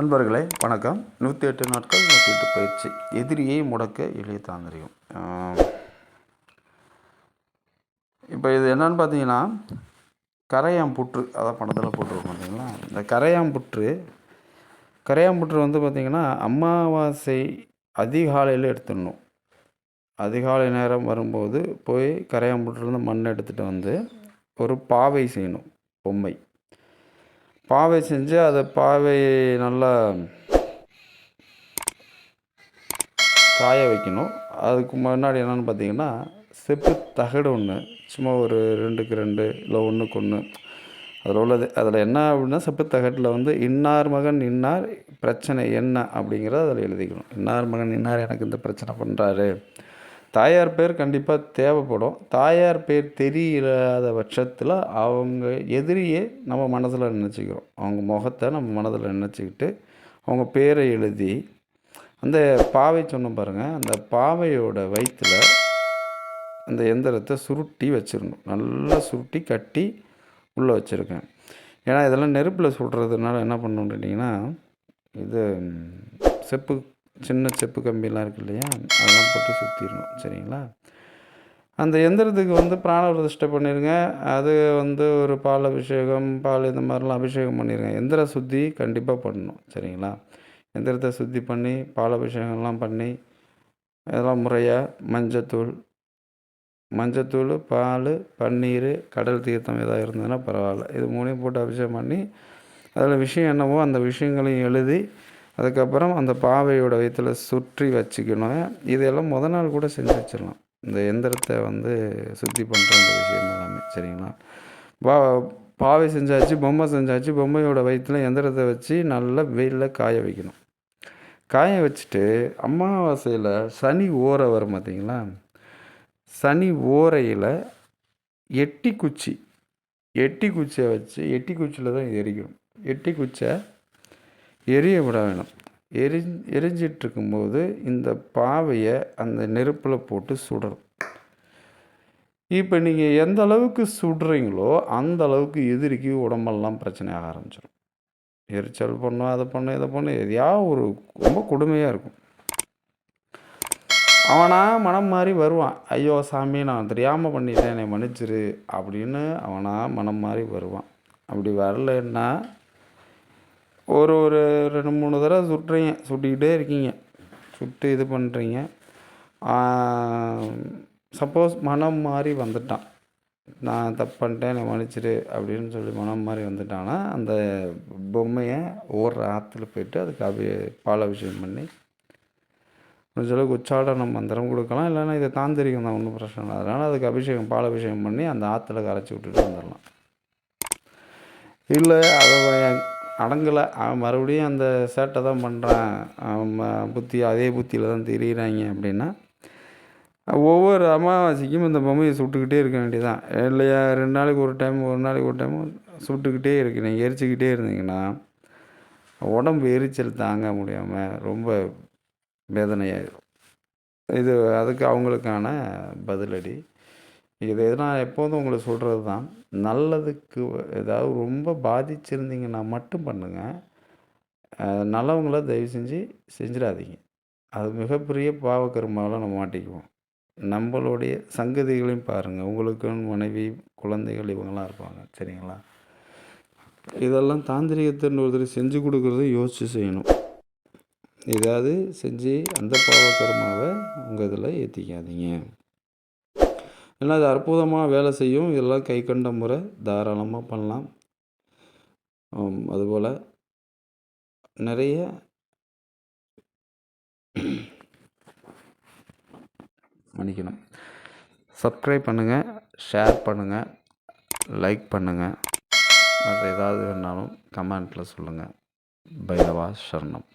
நண்பர்களே வணக்கம். நூற்றி எட்டு நாட்கள் நூற்றி எட்டு பயிற்சி. எதிரியை முடக்க எளிய தாந்திரியம் இப்போ இது என்னன்னு பார்த்தீங்கன்னா கரையாம் புற்று. அதான் பணத்தில் போட்டிருக்கோம் பார்த்தீங்களா? இந்த கரையாம் புற்று கரையாம் புற்று வந்து பார்த்திங்கன்னா அமாவாசை அதிகாலையில் எடுத்துடணும். அதிகாலை நேரம் வரும்போது போய் கரையாம்புற்றுலேருந்து மண் எடுத்துகிட்டு வந்து ஒரு பாவை செய்யணும் பொம்மை. பாவை செஞ்சு அதை பாவை நல்லா காய வைக்கணும். அதுக்கு முன்னாடி என்னென்னு பார்த்தீங்கன்னா செப்பு தகடு ஒன்று சும்மா ஒரு ரெண்டுக்கு ரெண்டு இல்லை ஒன்றுக்கு ஒன்று அதில் உள்ளது அதில் என்ன அப்படின்னா செப்பு தகட்டில் வந்து இன்னார் மகன் இன்னார் பிரச்சனை என்ன அப்படிங்கிறத அதில் எழுதிக்கணும். இன்னார் மகன் இன்னார் எனக்கு இந்த பிரச்சனை பண்ணுறாரு தாயார் பேர் கண்டிப்பாக தேவைப்படும். தாயார் பேர் தெரியாத பட்சத்தில் அவங்க எதிரியே நம்ம மனதில் நினச்சிக்கிறோம். அவங்க முகத்தை நம்ம மனதில் நினச்சிக்கிட்டு அவங்க பேரை எழுதி அந்த பாவை சொன்ன பாருங்கள் அந்த பாவையோட வயிற்றில் அந்த எந்திரத்தை சுருட்டி வச்சிடணும். நல்லா சுருட்டி கட்டி உள்ளே வச்சுருக்கேன். ஏன்னா இதெல்லாம் நெருப்பில் சுடுறதுனால என்ன பண்ணணுன்னு இது செப்பு சின்ன செப்பு கம்பிலாம் இருக்குது இல்லையா? அதெல்லாம் போட்டு சுற்றிடணும் சரிங்களா? அந்த எந்திரத்துக்கு வந்து பிராண பிரதிஷ்டை பண்ணிடுங்க அது வந்து ஒரு பால் அபிஷேகம் பால் இந்த மாதிரிலாம் அபிஷேகம் பண்ணிடுங்க எந்திர சுத்தி கண்டிப்பாக பண்ணணும். சரிங்களா? எந்திரத்தை சுத்தி பண்ணி பால் அபிஷேகம்லாம் பண்ணி அதெல்லாம் முறையாக மஞ்சத்தூள் மஞ்சத்தூள் பால் பன்னீர் கடல் தீர்த்தம் எதாவது இருந்ததுன்னா பரவாயில்ல. இது மூணையும் போட்டு அபிஷேகம் பண்ணி அதில் விஷயம் என்னவோ அந்த விஷயங்களையும் எழுதி அதுக்கப்புறம் அந்த பாவையோட வயிற்றில் சுற்றி வச்சுக்கணும். இதெல்லாம் முத நாள் கூட செஞ்சு வச்சிடலாம். இந்த எந்திரத்தை வந்து சுத்தி பண்ணுற அந்த விஷயம் எல்லாமே சரிங்களா? பா பாவை செஞ்சாச்சு பொம்மை செஞ்சாச்சு பொம்மையோட வயிற்றில் எந்திரத்தை வச்சு நல்லா வெயிலில் காய வைக்கணும். காய வச்சுட்டு அமாவாசையில் சனி ஓரை வரும் பார்த்தீங்களா சனி ஓரையில் எட்டி குச்சி எட்டி குச்சியை வச்சு எட்டி குச்சியில் தான் எரிக்கணும். எட்டி குச்சை எரிய விட வேணும். எரி எரிஞ்சிட்ருக்கும்போது இந்த பாவையை அந்த நெருப்பில் போட்டு சுடணும். இப்போ நீங்கள் எந்த அளவுக்கு சுடுறீங்களோ அந்த அளவுக்கு எதிரிக்கு உடம்பெல்லாம் பிரச்சனை ஆக ஆரம்பிச்சிடும் எரிச்சல் பண்ணும் அதை பண்ணும் இதை பண்ணும் எதையாவது ஒரு ரொம்ப கொடுமையாக இருக்கும். அவனாக மனம் மாறி வருவான். ஐயோ சாமி நான் தெரியாமல் பண்ணிட்டேன் என்னை மன்னிச்சிரு அப்படின்னு அவனாக மனம் மாறி வருவான். அப்படி வரலைன்னா ஒரு ஒரு ரெண்டு மூணு தடவை சுட்டுறீங்க. சுட்டுக்கிட்டே இருக்கீங்க. சுட்டு இது பண்ணுறீங்க சப்போஸ் மனம் மாறி வந்துட்டான். நான் தப்பு பண்ணிட்டேன் என்னை மன்னிச்சிரு அப்படின்னு சொல்லி மனம் மாறி வந்துட்டான்னா அந்த பொம்மையை ஓடுற ஆற்றுல போயிட்டு அதுக்கு அபி பால் அபிஷேகம் பண்ணி முடிஞ்சளவுக்கு அளவுக்கு உச்சாடன மந்திரம் கொடுக்கலாம். இல்லைன்னா இதை தாந்திரிகம் தான் ஒன்றும் பிரச்சனை இல்லை. அதனால் அதுக்கு அபிஷேகம் பாலாபிஷேகம் பண்ணி அந்த ஆற்றுல கரைச்சி விட்டுட்டு வந்துடலாம். இல்லை அதை அடங்கலை. அவன் மறுபடியும் அந்த சேட்டை தான் பண்ணுறான் அவன் புத்தி அதே புத்தியில் தான் தெரியுறாங்க அப்படின்னா ஒவ்வொரு அமாவாசைக்கும் இந்த பொம்மையை சுட்டுக்கிட்டே இருக்க வேண்டியதான் இல்லையா ரெண்டு நாளைக்கு ஒரு டைம் ஒரு நாளைக்கு ஒரு டைம் சுட்டுக்கிட்டே இருக்கு. நீங்கள் எரிச்சிக்கிட்டே இருந்தீங்கன்னா உடம்பு எரிச்சல் தாங்க முடியாமல் ரொம்ப வேதனையாயிடும் இது அதுக்கு அவங்களுக்கான பதிலடி. இது நான் எப்போதும் உங்களுக்கு சொல்கிறது தான் நல்லதுக்கு ஏதாவது ரொம்ப பாதிச்சிருந்தீங்கன்னா மட்டும் பண்ணுங்கள் நல்லவங்கள தயவு செஞ்சு செஞ்சிடாதீங்க. அது மிகப்பெரிய பாவக்கருமாவில் நம்ம மாட்டிக்குவோம். நம்மளுடைய சங்கதிகளையும் பாருங்கள் உங்களுக்குன்னு மனைவி குழந்தைகள் இவங்கெல்லாம் இருப்பாங்க. சரிங்களா? இதெல்லாம் தாந்திரிகத்தின் ஒருத்தர் செஞ்சு கொடுக்குறத யோசித்து செய்யணும். ஏதாவது செஞ்சு அந்த பாவக்கருமாவை உங்கள் இதில் ஏற்றிக்காதீங்க ஏன்னா அது அற்புதமாக வேலை செய்யும். இதெல்லாம் கை கண்ட முறை தாராளமாக பண்ணலாம். அதுபோல் நிறைய மன்னிக்கணும். சப்ஸ்கிரைப் பண்ணுங்கள் ஷேர் பண்ணுங்கள் லைக் பண்ணுங்கள் மற்ற ஏதாவது வேணாலும் கமெண்ட்டில் சொல்லுங்கள் பைரவா சரணம்.